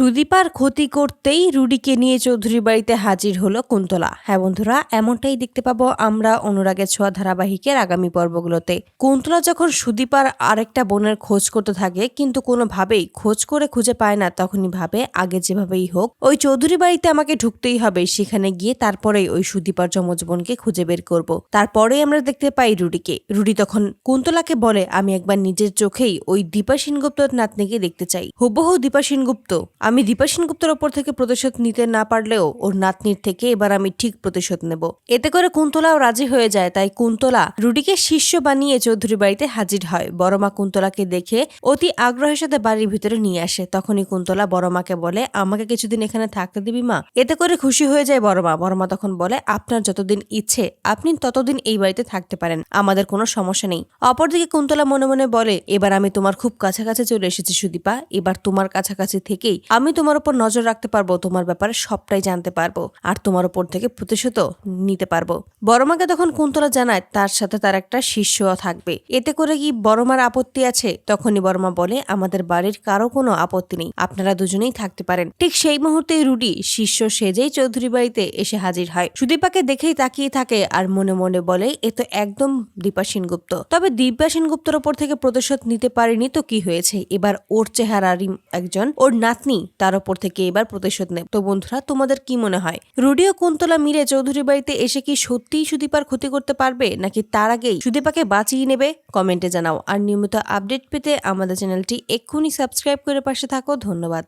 সুদীপার ক্ষতি করতেই রুডিকে নিয়ে চৌধুরী বাড়িতে হাজির হলো কুন্তলা। হ্যাঁ বন্ধুরা, এমনটাই দেখতে পাবো আমরা অনুরাগের ছোঁয়া ধারাবাহিকের আগামী পর্বগুলোতে। কুন্তলা যখন সুদীপার আরেকটা বোনের খোঁজ করতে থাকে, কিন্তু কোনোভাবেই খোঁজ করে খুঁজে পায় না, তখনই ভাবে আগে যেভাবেই হোক, ওই চৌধুরী বাড়িতে আমাকে ঢুকতেই হবে, সেখানে গিয়ে তারপরেই ওই সুদীপার যমজ বোনকে খুঁজে বের করব। তারপরে আমরা দেখতে পাই রুডিকে। রুডি তখন কুন্তলাকে বলে, আমি একবার নিজের চোখেই ওই দীপা সেনগুপ্তর নাতনিকে দেখতে চাই। হুবহু দীপা সেনগুপ্ত। আমি দীপা সেনগুপ্তর ওপর থেকে প্রতিশোধ নিতে না পারলেও ওর নাতনির থেকে এবার আমি ঠিক প্রতিশোধ নেব। এতে করে কুন্তলাও রাজি হয়ে যায়, তাই কুন্তলা রুডিকে শিষ্য বানিয়ে চৌধুরী বাড়িতে হাজির হয়। বড়মা কুন্তলাকে দেখে অতি আগ্রহের সাথে বাড়ির ভিতরে নিয়ে আসে। তখনই কুন্তলা বড়মাকে বলে, আমাকে কিছুদিন এখানে থাকতে দিবি মা? এতে করে খুশি হয়ে যায় বড়মা। বড়মা তখন বলে, আপনার যতদিন ইচ্ছে, আপনি ততদিন এই বাড়িতে থাকতে পারেন, আমাদের কোনো সমস্যা নেই। অপরদিকে কুন্তলা মনে মনে বলে, এবার আমি তোমার খুব কাছাকাছি চলে এসেছি সুদীপা। এবার তোমার কাছাকাছি থেকেই আমি তোমার উপর নজর রাখতে পারব, তোমার ব্যাপারে সবটাই জানতে পারব আর তোমার উপর থেকে প্রতিশোধও নিতে পারব। বড়মাকে তখন কুন্তলা জানায়, তার সাথে তার একটা শিষ্যও থাকবে। এতে করে কি বড়মার আপত্তি আছে? তখনই বড়মা বলে, আমাদের বাড়ির কারও কোনো আপত্তি নেই, আপনারা দুজনেই থাকতে পারেন। ঠিক সেই মুহূর্তে রুডি শিষ্য সেজেই চৌধুরী বাড়িতে এসে হাজির হয়। সুদীপাকে দেখেই তাকিয়ে থাকে আর মনে মনে বলে, এ তো একদম দীপা সেনগুপ্ত। তবে দীপা সেনগুপ্তর ওপর থেকে প্রতিশোধ নিতে পারেনি তো কি হয়েছে? এবার ওর চেহারারই একজন, ওর নাতনি তার ওপর থেকে এবার প্রতিশোধ নেব। তো বন্ধুরা, তোমাদের কি মনে হয়? রুডি ও কুন্তলা মিলে চৌধুরী বাড়িতে এসে কি সত্যিই সুদীপার ক্ষতি করতে পারবে, নাকি তার আগেই সুদীপাকে বাঁচিয়ে নেবে? কমেন্টে জানাও। আর নিয়মিত আপডেট পেতে আমাদের চ্যানেলটি এক্ষুনি সাবস্ক্রাইব করে পাশে থাকো। ধন্যবাদ।